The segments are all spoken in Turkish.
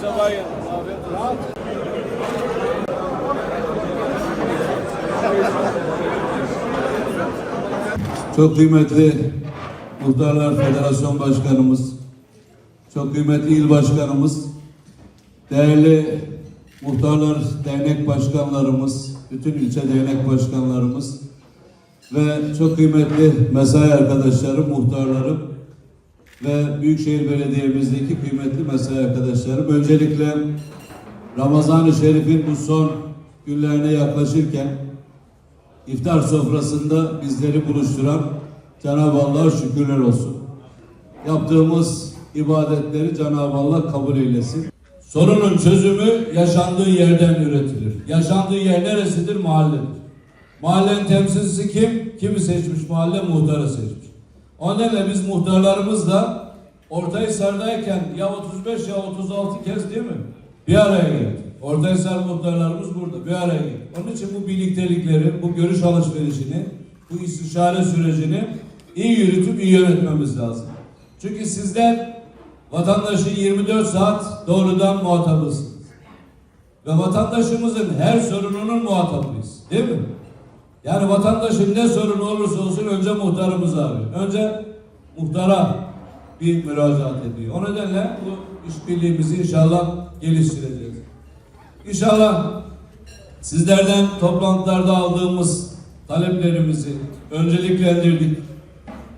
sabah gelmez abi. Rahat. Çok kıymetli Muhtarlar Federasyon Başkanımız, çok kıymetli il başkanımız, değerli Muhtarlar Dernek Başkanlarımız, bütün ilçe dernek başkanlarımız ve çok kıymetli mesai arkadaşlarım, muhtarlarım ve Büyükşehir Belediye'mizdeki kıymetli mesai arkadaşlarım. Öncelikle Ramazan-ı Şerif'in bu son günlerine yaklaşırken İftar sofrasında bizleri buluşturan Cenab-ı Allah'a şükürler olsun. Yaptığımız ibadetleri Cenab-ı Allah kabul eylesin. Sorunun çözümü yaşandığı yerden üretilir. Yaşandığı yer neresidir? Mahalledir. Mahallenin temsilcisi kim? Kimi seçmiş mahalle? Muhtarı seçmiş. O nedenle biz muhtarlarımızla Ortaysar'dayken ya 35 ya 36 kez değil mi? Bir araya geldik. Ortaysar muhtarlarımız burada bir araya geldik. Onun için bu birliktelikleri, bu görüş alışverişini, bu istişare sürecini iyi yürütüp iyi yönetmemiz lazım. Çünkü sizler vatandaşın 24 saat doğrudan muhatabısınız. Ve vatandaşımızın her sorununun muhatabıyız. Değil mi? Yani vatandaşın ne sorunu olursa olsun önce muhtarımız arıyor. Önce muhtara bir müracaat ediyor. O nedenle bu işbirliğimizi inşallah geliştireceğiz. İnşallah sizlerden toplantılarda aldığımız taleplerimizi önceliklendirdik.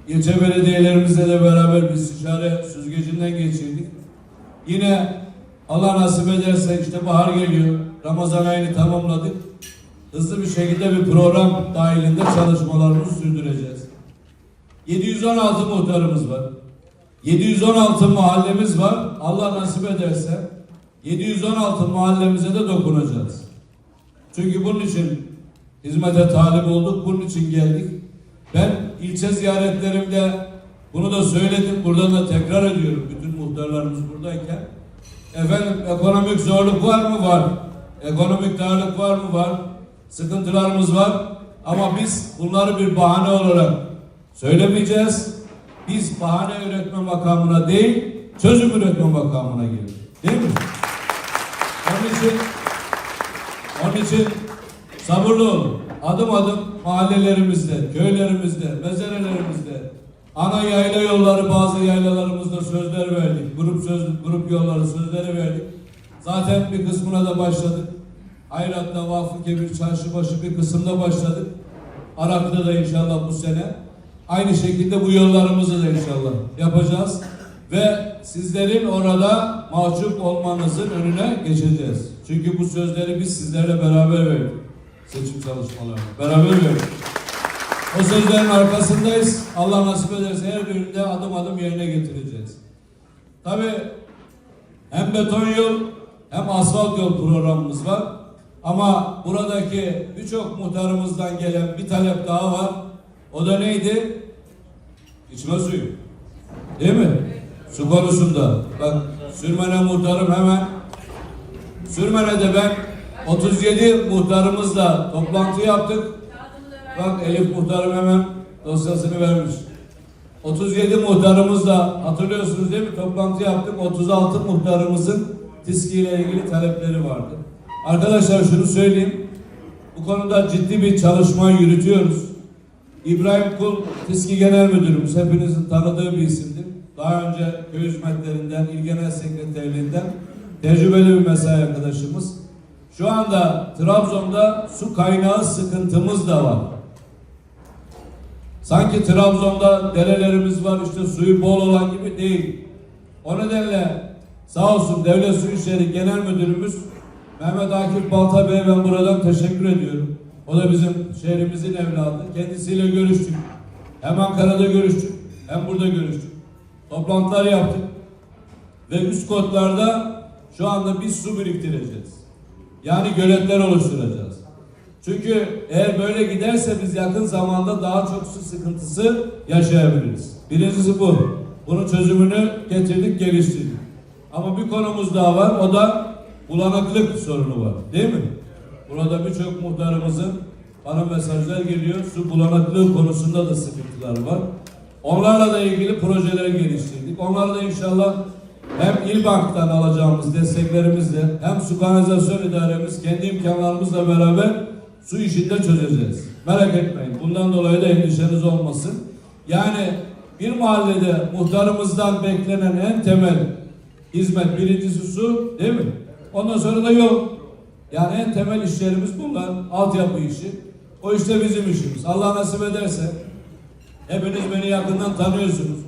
İlçe belediyelerimizle de beraber bir istişare süzgecinden geçirdik. Yine Allah nasip ederse işte bahar geliyor. Ramazan ayını tamamladık. Hızlı bir şekilde bir program dahilinde çalışmalarımızı sürdüreceğiz. 716 muhtarımız var. 716 mahallemiz var. Allah nasip ederse 716 mahallemize de dokunacağız. Çünkü bunun için hizmete talip olduk, bunun için geldik. Ben ilçe ziyaretlerimde bunu da söyledim, buradan da tekrar ediyorum bütün muhtarlarımız buradayken. Efendim ekonomik zorluk var mı? Var. Ekonomik darlık var mı? Var. Sıkıntılarımız var. Ama biz bunları bir bahane olarak söylemeyeceğiz. Biz bahane üretme makamına değil, çözüm üretme makamına geliyoruz. Değil mi? Onun için onun için sabırlı olun. Adım adım mahallelerimizde, köylerimizde, mezarelerimizde, ana yayla yolları bazı yaylalarımızda sözler verdik. Grup söz, grup yolları sözleri verdik. Zaten bir kısmına da başladık. Hayrat'ta Vakfı Kebir Çarşıbaşı bir kısımda başladık. Arak'ta da inşallah bu sene. Aynı şekilde bu yollarımızı da inşallah yapacağız. Ve sizlerin orada mahcup olmanızın önüne geçeceğiz. Çünkü bu sözleri biz sizlerle beraber verdik. Seçim çalışmalarına. Beraber verdik. O sözlerin arkasındayız. Allah nasip ederse her birinde adım adım yerine getireceğiz. Tabii hem beton yol hem asfalt yol programımız var. Ama buradaki birçok muhtarımızdan gelen bir talep daha var. O da neydi? İçme suyu. Değil mi? Su konusunda. Bak Sürmene muhtarım hemen Sürmene'de ben 37 muhtarımızla toplantı yaptık. Bak Elif muhtarım hemen dosyasını vermiş. 37 muhtarımızla hatırlıyorsunuz değil mi? Toplantı yaptık. 36 muhtarımızın TİSKİ ilgili talepleri vardı. Arkadaşlar şunu söyleyeyim. Bu konuda ciddi bir çalışma yürütüyoruz. İbrahim Kul TİSKİ Genel Müdürümüz hepinizin tanıdığı bir isimdir. Daha önce köy hizmetlerinden, il genel sekreterliğinden tecrübeli bir mesai arkadaşımız. Şu anda Trabzon'da su kaynağı sıkıntımız da var. Sanki Trabzon'da derelerimiz var işte suyu bol olan gibi değil. O nedenle sağ olsun Devlet Su İşleri Genel Müdürümüz Mehmet Akif Balta Bey'e ben buradan teşekkür ediyorum. O da bizim şehrimizin evladı. Kendisiyle görüştük. Hem Ankara'da görüştük hem burada görüştük. Toplantılar yaptık. Ve üst kodlarda şu anda biz su biriktireceğiz. Yani göletler oluşturacağız. Çünkü eğer böyle giderse biz yakın zamanda daha çok su sıkıntısı yaşayabiliriz. Birincisi bu. Bunun çözümünü getirdik, geliştirdik. Ama bir konumuz daha var. O da bulanıklık sorunu var. Değil mi? Burada birçok muhtarımızın bana mesajlar geliyor. Su bulanıklığı konusunda da sıkıntılar var. Onlarla da ilgili projeler geliştirdik. Onlarla da inşallah hem İl Bank'tan alacağımız desteklerimizle hem su kanalizasyon idaremiz kendi imkanlarımızla beraber su işinde çözeceğiz. Merak etmeyin. Bundan dolayı da endişeniz olmasın. Yani bir mahallede muhtarımızdan beklenen en temel hizmet birincisi su değil mi? Ondan sonra da yol. Yani en temel işlerimiz bunlar. Altyapı işi. O işte bizim işimiz. Allah nasip ederse hepiniz beni yakından tanıyorsunuz.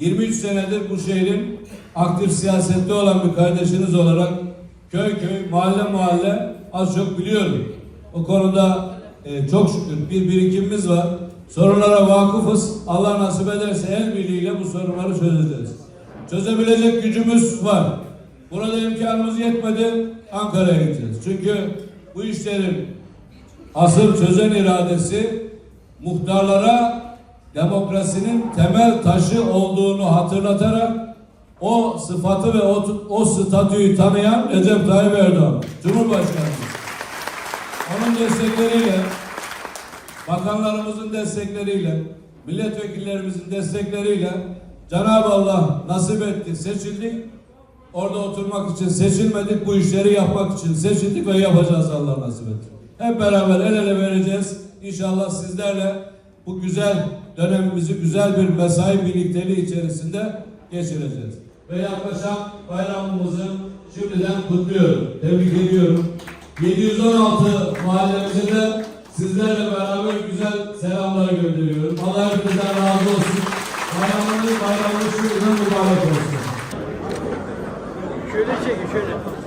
23 senedir bu şehrin aktif siyasette olan bir kardeşiniz olarak köy köy, mahalle mahalle az çok biliyorum. O konuda e, çok şükür bir birikimimiz var. Sorunlara vakıfız. Allah nasip ederse el birliğiyle bu sorunları çözeceğiz. Çözebilecek gücümüz var. Burada imkanımız yetmedi. Ankara'ya gideceğiz. Çünkü bu işlerin asıl çözen iradesi muhtarlara demokrasinin temel taşı olduğunu hatırlatarak o sıfatı ve o, o statüyü tanıyan Recep Tayyip Erdoğan, Cumhurbaşkanımız. Onun destekleriyle, bakanlarımızın destekleriyle, milletvekillerimizin destekleriyle Cenab-ı Allah nasip etti, seçildik. Orada oturmak için seçilmedik, bu işleri yapmak için seçildik ve yapacağız Allah nasip etti. Hep beraber el ele vereceğiz. İnşallah sizlerle bu güzel dönemimizi güzel bir mesai birlikteliği içerisinde geçireceğiz. Ve yaklaşan bayramımızı şimdiden kutluyorum. Tebrik ediyorum. 716 mahallemizde de sizlerle beraber güzel selamlar gönderiyorum. Allah hepinizden razı olsun. Bayramınız bayramınız şimdiden mübarek 这个确认。